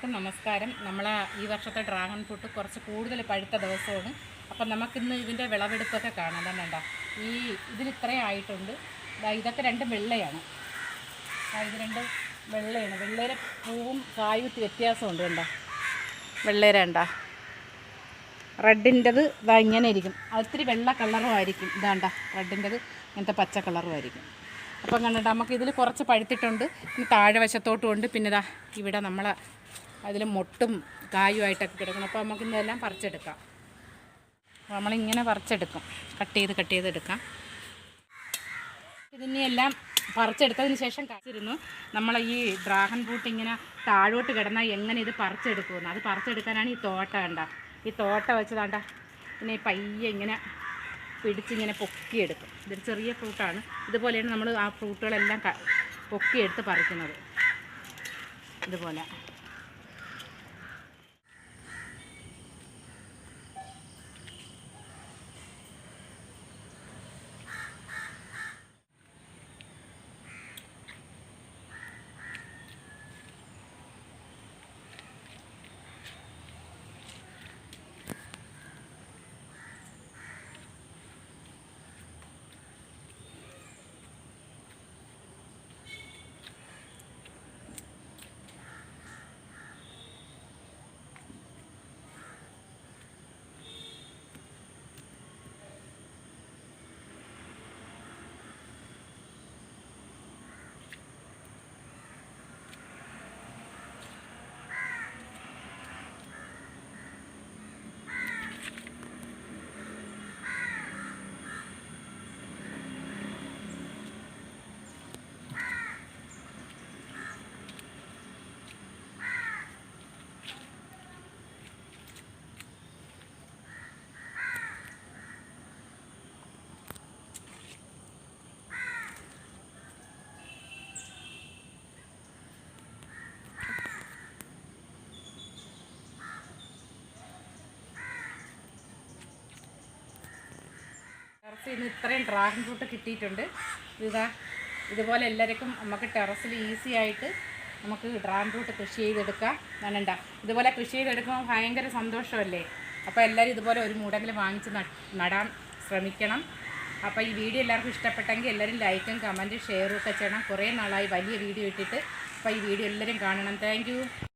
എല്ലാവർക്കും നമസ്കാരം. നമ്മൾ ഈ വർഷത്തെ ഡ്രാഗൺ ഫ്രൂട്ട് കുറച്ച് കൂടുതൽ പഴുത്ത ദിവസമാണ്. അപ്പം നമുക്കിന്ന് ഇതിന്റെ വിളവെടുപ്പൊക്കെ കാണാം. വേണ്ട ഈ ഇതിന് ഇത്രയും ആയിട്ടുണ്ട്. ഇതൊക്കെ രണ്ട് വെള്ളയാണ്. ഇത് രണ്ട് വെള്ളയാണ്. വെള്ളേരെ പൂവും കായും വ്യത്യാസമുണ്ട് കണ്ടോ? വെള്ളേര ഉണ്ടോ റെഡിന്റെത് ഇതാ ഇങ്ങനെ ഇരിക്കും. അതിരി വെള്ള കളറും ആയിരിക്കും. ഇതാണ്ട റെഡിന്റെത് ഇങ്ങനത്തെ പച്ച കളറും ആയിരിക്കും. അപ്പം കണ്ടിട്ട് നമുക്ക് ഇതിൽ കുറച്ച് പഴുത്തിട്ടുണ്ട്. താഴെ വശത്തോട്ടും ഉണ്ട്. പിന്നെ ഇതാ ഇവിടെ നമ്മൾ അതിൽ മുട്ടും കായുമായിട്ടൊക്കെ കിടക്കണം. അപ്പോൾ നമുക്ക് ഇതെല്ലാം പറിച്ചെടുക്കാം. നമ്മളിങ്ങനെ പറിച്ചെടുക്കും. കട്ട് ചെയ്ത് കട്ട് ചെയ്തെടുക്കാം ഇതിനെല്ലാം പറിച്ചെടുത്തതിന് ശേഷം കാച്ചിരുന്നു. നമ്മൾ ഈ ഡ്രാഗൺ ഫ്രൂട്ട് ഇങ്ങനെ താഴോട്ട് കിടന്നാൽ എങ്ങനെ ഇത് പറിച്ചെടുക്കുമെന്ന്. അത് പറിച്ചെടുക്കാനാണ് ഈ തോട്ട കണ്ട. ഈ തോട്ട വെച്ചതാണ്ട. പിന്നെ പയ്യെ ഇങ്ങനെ പിടിച്ചിങ്ങനെ പൊക്കിയെടുക്കും. ഇതൊരു ചെറിയ ഫ്രൂട്ടാണ്. ഇതുപോലെയാണ് നമ്മൾ ആ ഫ്രൂട്ടുകളെല്ലാം പൊക്കിയെടുത്ത് പറിക്കുന്നത്. ഇതുപോലെ. ടെറസിൽ നിന്ന് ഇത്രയും ഡ്രാഗൺ ഫ്രൂട്ട് കിട്ടിയിട്ടുണ്ട്. ഇതാ ഇതുപോലെ എല്ലാവർക്കും നമുക്ക് ടെറസിൽ ഈസി ആയിട്ട് നമുക്ക് ഡ്രാഗൺ ഫ്രൂട്ട് കൃഷി ചെയ്തെടുക്കാം. വേണ്ട ഇതുപോലെ കൃഷി ചെയ്തെടുക്കുമ്പോൾ ഭയങ്കര സന്തോഷമല്ലേ? അപ്പോൾ എല്ലാവരും ഇതുപോലെ ഒരു മൂടെങ്കിലും വാങ്ങിച്ച് നടാൻ ശ്രമിക്കണം. അപ്പോൾ ഈ വീഡിയോ എല്ലാവർക്കും ഇഷ്ടപ്പെട്ടെങ്കിൽ എല്ലാവരും ലൈക്കും കമന്റും ഷെയറും ഒക്കെ ചെയ്യണം. കുറേ നാളായി വലിയ വീഡിയോ ഇട്ടിട്ട്. അപ്പോൾ ഈ വീഡിയോ എല്ലാവരും കാണണം. താങ്ക്